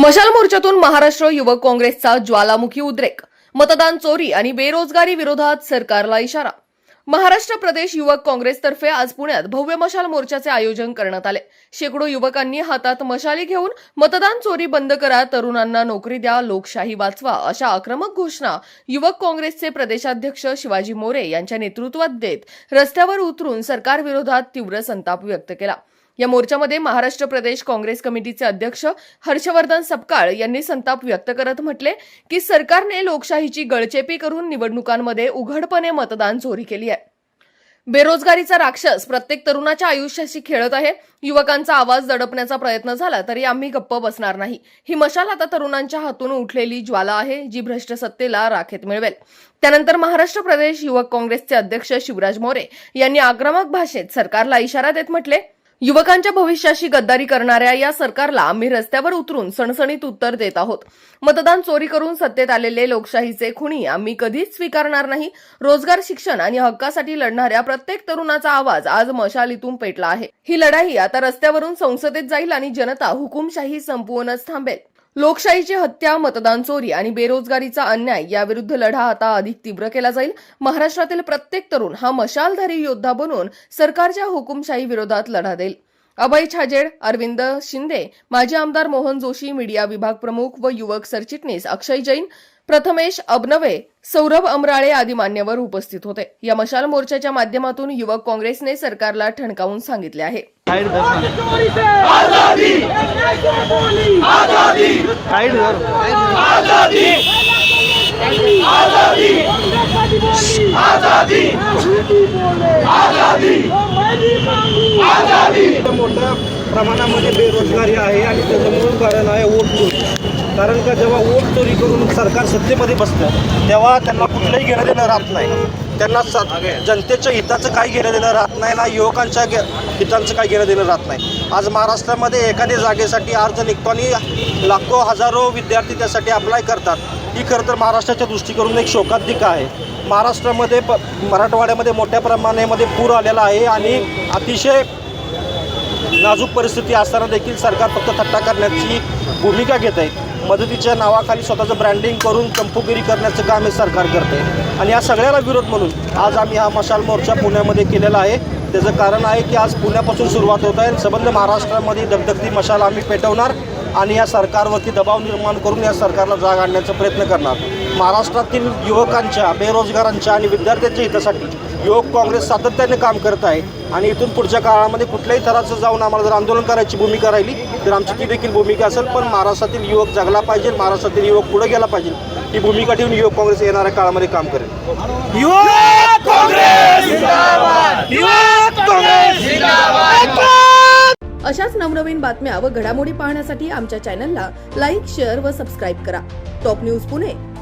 मशाल मोर्चातून महाराष्ट्र युवक काँग्रेसचा ज्वालामुखी उद्रेक. मतदान चोरी आणि बेरोजगारी विरोधात सरकारला इशारा. महाराष्ट्र प्रदेश युवक काँग्रेसतर्फे आज पुण्यात भव्य मशाल मोर्चाचे आयोजन करण्यात आले. शेकडो युवकांनी हातात मशाली घेऊन मतदान चोरी बंद करा तरुणांना नोकरी द्या लोकशाही वाचवा अशा आक्रमक घोषणा युवक काँग्रेसचे प्रदेशाध्यक्ष शिवाजी मोरे यांच्या नेतृत्वात देत रस्त्यावर उतरून सरकारविरोधात तीव्र संताप व्यक्त केला. या मोर्चामध्ये महाराष्ट्र प्रदेश काँग्रेस कमिटीचे अध्यक्ष हर्षवर्धन सपकाळ यांनी संताप व्यक्त करत म्हटले की सरकारने लोकशाहीची गळचेपी करून निवडणुकांमध्ये उघडपणे मतदान चोरी केली आहे. बेरोजगारीचा राक्षस प्रत्येक तरुणाच्या आयुष्याशी खेळत आहे. युवकांचा आवाज दडपण्याचा प्रयत्न झाला तरी आम्ही गप्प बसणार नाही. ही मशाल आता तरुणांच्या हातून उठलेली ज्वाला आहे जी भ्रष्ट सत्तेला राखेत मिळवेल. त्यानंतर महाराष्ट्र प्रदेश युवक काँग्रेसचे अध्यक्ष शिवराज मोरे यांनी आक्रमक भाषेत सरकारला इशारा देत म्हटले युवकांच्या भविष्याशी गद्दारी करणाऱ्या या सरकारला आम्ही रस्त्यावर उतरून सणसणीत उत्तर देत आहोत. मतदान चोरी करून सत्तेत आलेले लोकशाहीचे खुणी आम्ही कधीच स्वीकारणार नाही. रोजगार शिक्षण आणि हक्कासाठी लढणाऱ्या प्रत्येक तरुणाचा आवाज आज मशालीतून पेटला आहे. ही लढाई आता रस्त्यावरून संसदेत जाईल आणि जनता हुकुमशाही संपवूनच थांबेल. लोकशाहीची हत्या मतदान चोरी आणि बेरोजगारीचा अन्याय याविरुद्ध लढा आता अधिक तीव्र केला जाईल. महाराष्ट्रातील प्रत्येक तरुण हा मशालधारी योद्धा बनून सरकारच्या हुकुमशाही विरोधात लढा देईल. अभय छाजेड अरविंद शिंदे माजी आमदार मोहन जोशी मीडिया विभाग प्रमुख व युवक सरचिटणीस अक्षय जैन प्रथमेश अबनवे सौरभ अमराळे आदी मान्यवर उपस्थित होते. या मशाल मोर्चाच्या माध्यमातून युवक काँग्रेसने सरकारला ठणकावून सांगितले आहे. आजादी! मोठ्या प्रमाणामध्ये बेरोजगारी आहे आणि त्याचं मूळ कारण आहे वोट चोरी. कारण का जेव्हा वोट चोरी करून सरकार सत्तेमध्ये बसतं तेव्हा त्यांना कुठलंही घेणं देणं राहत नाही. त्यांना स जनतेच्या हिताचं काही घेणं देणं राहत नाही ना युवकांच्या घे हितांचं काही घेणं देणं राहत नाही. आज महाराष्ट्रामध्ये एखाद्या जागेसाठी अर्ज निघतो आणि लाखो हजारो विद्यार्थी त्यासाठी अप्लाय करतात. ही खरं तर महाराष्ट्राच्या दृष्टीकडून एक शोकांतिका आहे. महाराष्ट्रामध्ये प मराठवाड्यामध्ये मोठ्या प्रमाणामध्ये पूर आलेला आहे आणि अतिशय नाजूक परिस्थिती असताना देखील सरकार फक्त थट्टा करण्याची भूमिका घेत आहे. मदतीच्या नावाखाली स्वतःचं ब्रँडिंग करून चंपूगिरी करण्याचं काम हे सरकार करते आणि या सगळ्याला विरोध म्हणून आज आम्ही हा मशाल मोर्चा पुण्यामध्ये केलेला आहे. त्याचं कारण आहे की आज पुण्यापासून सुरुवात होत आहे. संबंध महाराष्ट्रामध्ये दगदगती मशाल आम्ही पेटवणार आणि या सरकारवरती दबाव निर्माण करून या सरकारला जाग आणण्याचा प्रयत्न करणार. महाराष्ट्रातील युवकांच्या बेरोजगारांच्या आणि विद्यार्थ्यांच्या हितासाठी युवक काँग्रेस सातत्याने काम करत आहे आणि इथून पुढच्या काळामध्ये कुठल्याही थराचं जाऊन आम्हाला जर आंदोलन करायची भूमिका राहिली तर आमची ती देखील भूमिका असेल. पण महाराष्ट्रातील युवक जगला पाहिजे महाराष्ट्रातील युवक पुढे गेला पाहिजे ही भूमिका ठेवून युवक काँग्रेस येणाऱ्या काळामध्ये काम करेल. युवक काँग्रेस जिंदाबाद! युवक काँग्रेस जिंदाबाद! अशाच नवनवीन बातम्या व घडामोडी पाहण्यासाठी आमच्या चॅनलला लाईक शेअर व सबस्क्राईब करा. Top news Pune.